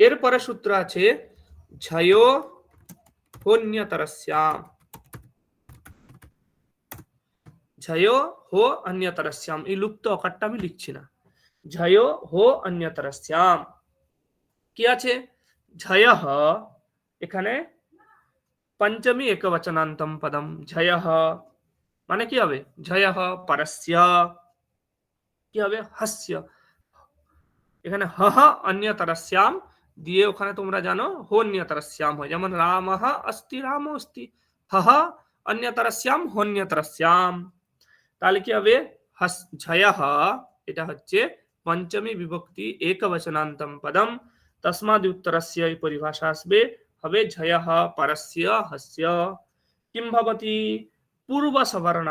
এরপরে সূত্র আছে, ঝয়ো ঝয়ো হো অন্যতরস্যাম এই লুপ্ত অকারটা আমি লিখছি না। ঝয়ো হো অন্যতরস্যাম কি আছে? ঝয় এখানে পঞ্চমী একবচনান্তম পদম। ঝয় মানে কি হবে? ঝয় পরস্য। কি হবে? হাস্য। এখানে হ অন্যতরস্যাম, দিয়ে ওখানে তোমরা জানো হোন্যতরস্যাম হয়। যেমন রাম অস্তি রাম অস্তি। হ অন্যতরস্যাম হোন্যতরস্যাম তাহলে কি হবে? হস, ঝয় এটা হচ্ছে পঞ্চমী বিভক্তি একবচনান্তম পদম। তসমাদ উত্তরস্য এই পরিভাষা আসবে। হবে ঝয় পরস্য, হস্য। কিম ভবতি? পূর্ব সবর্ণ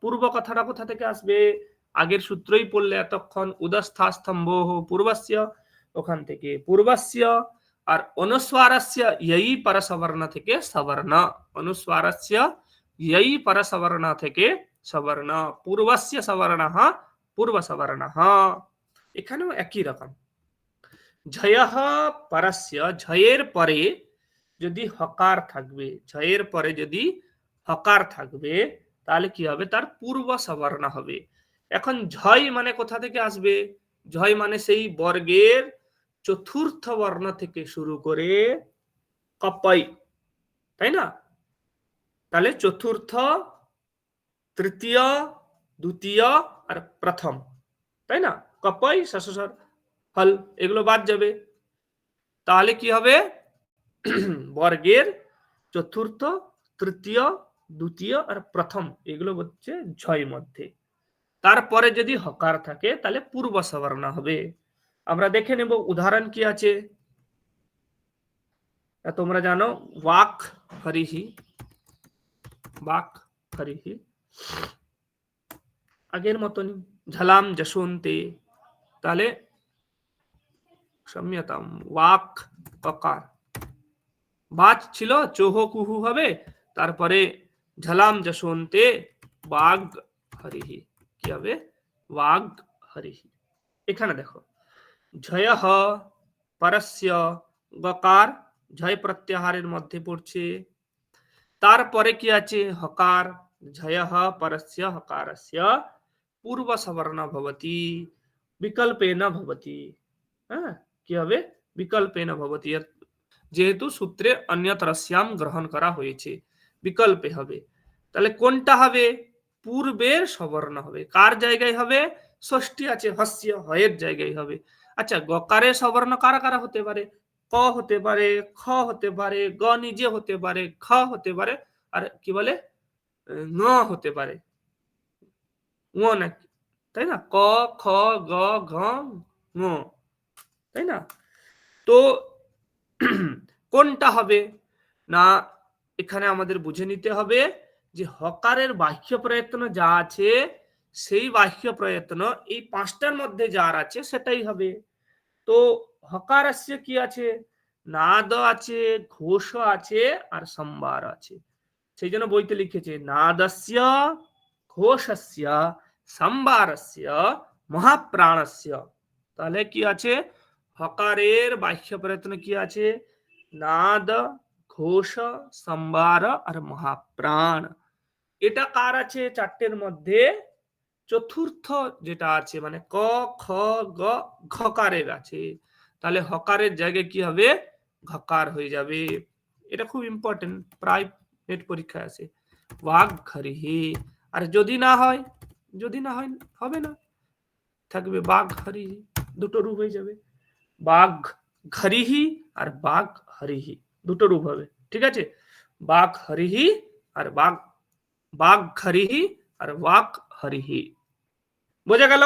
পূর্ব কথাটা কোথা থেকে আসবে? আগের সূত্রই পড়লে এতক্ষণ উদস্থা স্তম্ভ পূর্বস্য, ওখান থেকে পূর্বস্য, আর অনুস্বারস্য ইয়ই পরসবর্ণ থেকে সবর্ণ, অনুস্বারস্য ইয়ই পরসবর্ণ থেকে সবর্ণ, পূর্বস্য সবর্ণ পূর্ব সবর্ণ এখানেও একই রকম। ঝয় পরস্য ঝয়ের পরে যদি হকার থাকবে ঝয়ের পরে যদি হকার থাকবে, তাহলে কি হবে? তার পূর্ব সবর্ণ হবে। এখন ঝয় মানে কোথা থেকে আসবে? ঝয় মানে সেই বর্গের চতুর্থ বর্ণ থেকে শুরু করে কপাই তাই না? তাহলে চতুর্থ, তৃতীয়, দ্বিতীয় আর প্রথম, তাই না? কপাই শেষর ফল এগুলো বাদ যাবে। তাহলে কি হবে? বর্গের চতুর্থ, তৃতীয়, দ্বিতীয় আর প্রথম, এগুলো হচ্ছে ঝয় মধ্যে। তারপরে যদি হকার থাকে, তাহলে পূর্ব সবর্ণ হবে। আমরা দেখে নেব উদাহরণ কি আছে। তোমরা জানো, ওয়াক হরিহি বাক হরিহি। আগের মতনই, ঝালাম যশোন্তে। তাহলে সম্যতাম, ওয়াক অকার বাচ ছিল, চোহ কুহু হবে। তারপরে ঝালাম যশোন্তে, বাঘ হরিহি। কি হবে? ওয়াগ হরিহি এখানে দেখো। ঝয় পরস্য গকার, ঝয় প্রত্যাহারের মধ্যে পড়ছে। তারপরে কি আছে? হকার, ঝয় পরস্য হকারস্য। পূর্ব সবর্ণ ভবতি বিকল্পে না ভবতি। হ্যাঁ? কি হবে? বিকল্পে না ভবতি যেহেতু সূত্রে অন্যতরস্যাম গ্রহণ করা হয়েছে। বিকল্পে হবে। তাহলে কোনটা হবে? পূর্বের সবর্ণ হবে। কার জায়গায় হবে? ষষ্ঠী আছে হস্য হয়ের জায়গায় হবে। আচ্ছা গকারের সবর্ণ কারা কারা হতে পারে? ক হতে পারে, খ হতে পারে, গ নিজে হতে পারে খ হতে পারে, আর কি বলে? ন হতে পারে। নাকি? তাই না? ক, খ, গ, ঘ তাই না? তো কোনটা হবে? না, এখানে আমাদের বুঝে নিতে হবে। যে হকারের বাহ্য প্রয়ত্ন যা আছে, সেই বাহ্য প্রয়ত্ন এই পাঁচটার মধ্যে যার আছে সেটাই হবে। তো হকার আসছে কি আছে? নাদ আছে ঘোষ আছে আর সম্বার আছে। সেই জন্য বইতে লিখেছে, নাদস্য, ঘোষস্য, সম্বারস্য, মহাপ্রাণস্য। তাহলে কি আছে? হকারের বাহ্য প্রয়ত্ন কি আছে? নাদ ঘোষ, সম্বার আর মহাপ্রাণ। এটা কার আছে? চারটের মধ্যে। চতুর্থ যেটা আছে মানে ক, খ, গ, ঘকারের আছে। তাহলে হকারের জায়গায় কি হবে? ঘকার হয়ে যাবে। এটা খুব ইম্পর্টেন্ট প্রায় নেট পরীক্ষায় আছে। বাঘ ঘরিহি। আর যদি না হয়? যদি না হয়, হবে না। থাকবে বাঘ হরিহি দুটো রূপ হয়ে যাবে। বাঘ ঘরিহি আর বাঘ হরিহি। দুটো রূপ হবে, ঠিক আছে? বাঘ হরিহি আর বাঘ বাঘ হরিহি আর বাক হরিহি। বোঝা গেল?